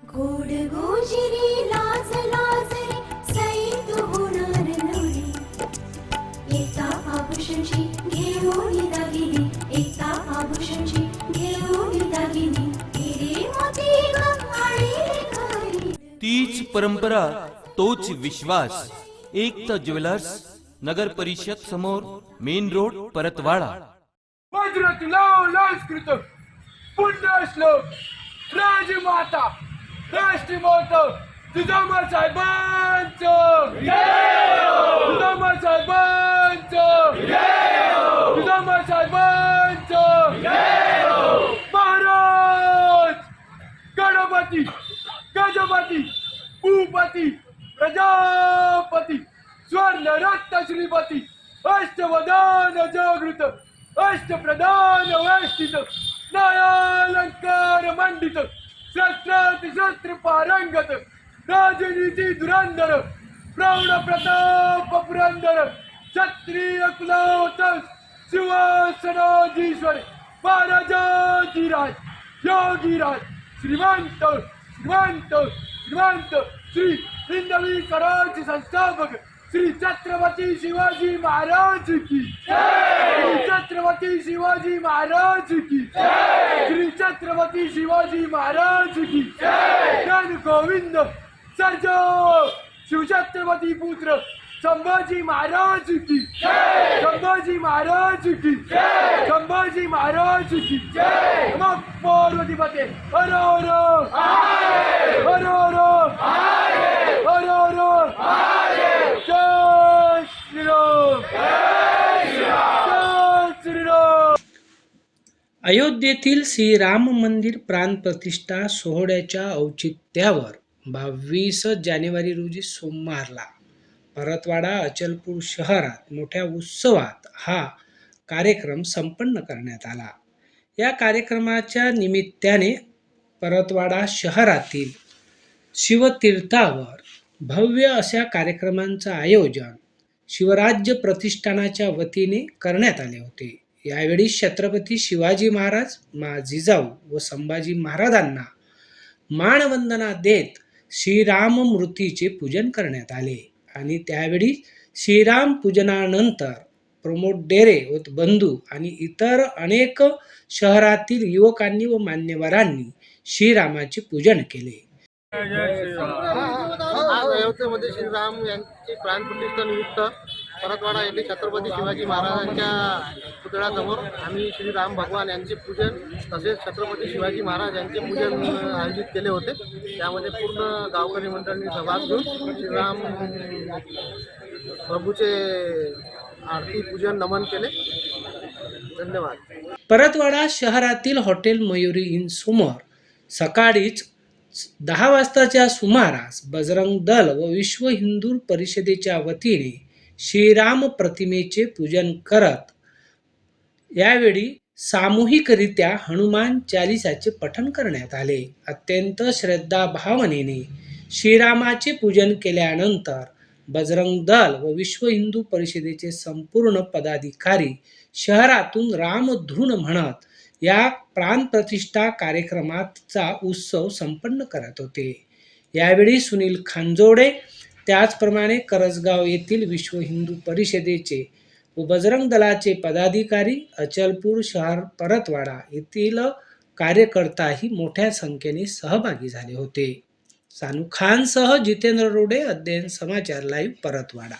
गोड गोजिरी लाज लाजरी सैत होणार नवरी एका आभूषणची घेऊन दागिनी एका आभूषणची घेऊन दागिनी. हिरे मोती ग आणि घरी. तीच परंपरा तोच विश्वास. एकता ज्वेलर्स नगर परिषद समोर मेन रोड परतवाडा. लास्कृत पुण्यश्लोक राजमाता. राष्ट्रमाता तुझामा साहेबांचं तुझामा साहेबांचं तुझामा साहेबांचं महाराज. गणपती गजपती भूपती प्रजापती स्वर्ण रत्न श्रीपती अष्टवदान जागृत अष्टप्रधान वेष्टित न्यायालंकार मंडित. शस्त्राति शस्त्र पारंगत राजनीती धुरंधर प्रौढ प्रताप पुरंदर क्षत्रिय कुलवत सिंहासनाधीश्वर महाराजाधिराज योगीराज श्रीमंत श्रीमंत श्रीमंत श्री हिंदवी स्वराज्य संस्थापक श्री छत्रपती शिवाजी महाराज की श्री छत्रपती शिवाजी महाराज की श्री छत्रपती शिवाजी महाराज की जन गोविंद सर्जो! शिवछत्रपती पुत्र संभाजी महाराज की संभाजी महाराज की संभाजी महाराज की नमः पार्वती पते। हर हर। हर हर हर जय श्रीराम जय श्रीराम अयोध्येतील श्रीराम मंदिर प्राण प्रतिष्ठा सोहळ्याच्या औचित्यावर बावीस जानेवारी रोजी सोमवारला परतवाडा अचलपूर शहरात मोठ्या उत्सवात हा कार्यक्रम संपन्न करण्यात आला. या कार्यक्रमाच्या निमित्ताने परतवाडा शहरातील शिवतीर्थावर भव्य अशा कार्यक्रमांचं आयोजन शिवराज्य प्रतिष्ठानाच्या वतीने करण्यात आले होते. यावेळी छत्रपती शिवाजी महाराज मा जिजाऊ व संभाजी महाराजांना मानवंदना देत श्रीराम मूर्तीचे पूजन करण्यात आले आणि त्यावेळी श्रीराम पूजनानंतर प्रमोद डेरे व बंधू आणि इतर अनेक शहरातील युवकांनी व मान्यवरांनी श्रीरामाचे पूजन केले अयोध्येमध्ये श्रीराम यांची प्राणप्रतिष्ठा निमित्त परतवाडा येथे छत्रपती शिवाजी महाराजांच्या पुतळ्यासमोर आम्ही श्रीराम भगवान यांचे पूजन तसेच छत्रपती शिवाजी महाराज यांचे पूजन आयोजित केले होते. त्यामध्ये पूर्ण गावकरी मंडळांनी सहभाग घेऊन श्रीराम प्रभूचे आरती पूजन नमन केले. धन्यवाद. परतवाडा शहरातील हॉटेल मयुरी इन समोर सकाळीच दहा वाजताच्या सुमारास बजरंग दल व विश्व हिंदू परिषदेच्या वतीने श्रीराम प्रतिमेचे पूजन करत. यावेळी सामूहिकरित्या हनुमान चालिसाचे पठण करण्यात आले. अत्यंत श्रद्धा भावनेने श्रीरामाचे पूजन केल्यानंतर बजरंग दल व विश्व हिंदू परिषदेचे संपूर्ण पदाधिकारी शहरातून रामधून म्हणत या प्राणप्रतिष्ठा कार्यक्रमाचा उत्सव संपन्न करत होते. यावेळी सुनील खांजोडे त्याचप्रमाणे करजगाव येथील विश्व हिंदू परिषदेचे व बजरंग दलाचे पदाधिकारी अचलपूर शहर परतवाडा येथील कार्यकर्ताही मोठ्या संख्येने सहभागी झाले होते. सानू खानसह जितेंद्र रोडे अध्ययन समाचार लाईव्ह परतवाडा.